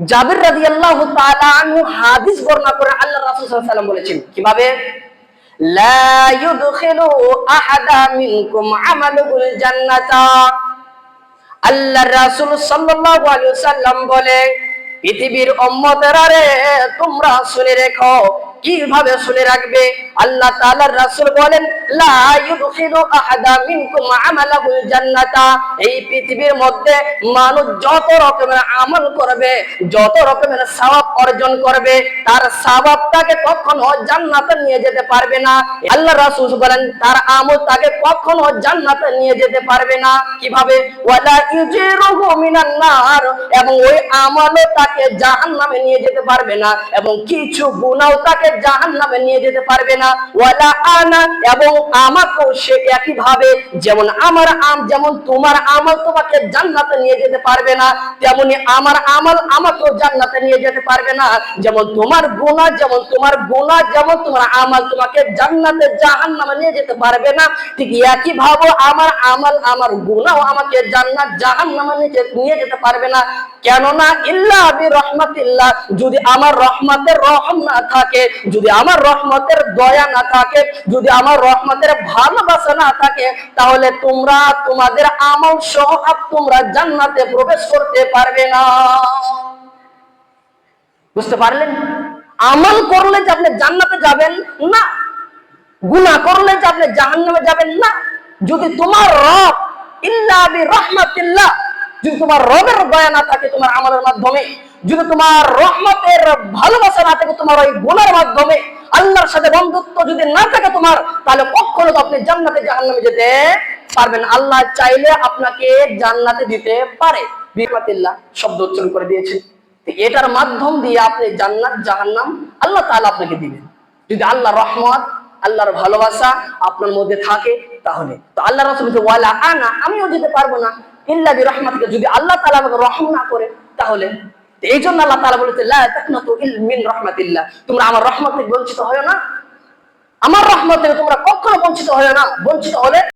জাবির রাজি আল্লাহ হাদিস বর্ণনা করে আল্লাহ রাসুল বলেছেন, কীভাবে? ওয়াসাল্লাম বলে, পৃথিবীর উম্মতেরা তোমরা শুনে রেখো কীভাবে শুনে রাখবে? আল্লাহ তাআলার রাসূল বলেন, লা ইউদখিলু আহাদা মিনকুম আমালাহুল জান্নাতা। এই পৃথিবীর মধ্যে মানুষ যত রকমের আমল করবে, যত রকমের সওয়াব অর্জন করবে, তার সওয়াবটাকে কখনো জান্নাতে নিয়ে যেতে পারবে না। আল্লাহ রাসূল বলেন, তার আমল তাকে কখনো জান্নাতে নিয়ে যেতে পারবে না। কীভাবে? ওয়ালা ইউজিরুহু মিনান নার। এবং ওই আমলও তাকে জাহান্নামে নিয়ে যেতে পারবে না। এবং কিছু গুনাহও তাকে জাহান্নামে নিয়ে যেতে পারবে না। ওয়ালা আনা এবং আমাকেও সে একই ভাবে, যেমন আমার আম, যেমন তোমার আমল তোমাকে জান্নাতে নিয়ে যেতে পারবে না, তেমনি আমার আমল আমাকেও জান্নাতে নিয়ে যেতে পারবে না। যেমন তোমার গুনাহ, যেমন তোমার গুনাহ, যেমন তোমার আমল তোমাকে জান্নাতে, জাহান্নামে নিয়ে যেতে পারবে না। ঠিক একই ভাবে আমার আমল, আমার গুনাহ আমাকে জান্নাত, জাহান্নামে নিয়ে নিয়ে যেতে পারবে না। কেননা ইল্লা বি রহমাতিল্লাহ যদি আমার রহমতের রহম না থাকে যদি আমার রহমতের দয়া না থাকে, যদি আমার রহমতের ভালোবাসা না থাকে, তাহলে তোমরা তোমাদের আমল সহ তোমরা জান্নাতে প্রবেশ করতে পারবে না। বুঝতে পারলেন? আমল করলে যে আপনি জান্নাতে যাবেন না, গুনাহ করলে যে আপনি জাহান্নামে যাবেন না, যদি তোমার রব ইল্লা বি রহমাতিল্লাহ যদি তোমার রবের দয়া না থাকে তোমার আমলের মাধ্যমে, যদি তোমার রহমতের ভালোবাসা না থাকে তোমার ওই গুণের মাধ্যমে, আল্লাহর সাথে বন্ধুত্ব যদি না থাকে তোমার, তাহলে কখনো আপনি জান্নাতে, জাহান্নামে যেতে পারবেন আল্লাহ চাইলে আপনাকে জান্নাতে দিতে পারে। বিমাতিল্লাহ শব্দ উচ্চারণ করে দিয়েছেন। এটার মাধ্যম দিয়ে আপনি জান্নাত, জাহান্নাম আল্লাহ তাআলা আপনাকে দিবেন। যদি আল্লাহ রহমত, আল্লাহর ভালোবাসা আপনার মধ্যে থাকে, তাহলে। তো আল্লাহ রাসূল ওয়ালা আনা আমিও যেতে পারব না। ইল্লা বি রহমাতিকা যদি আল্লাহ তাআলা আমাকে রহম না করে, তাহলে? এই জন্য আল্লাহ তাআলা বলেছে মিন রহমাতিল্লাহ। তোমরা আমার রহমত থেকে বঞ্চিত হয় না। আমার রহমত থেকে তোমরা কখনো বঞ্চিত হয় না। বঞ্চিত হলে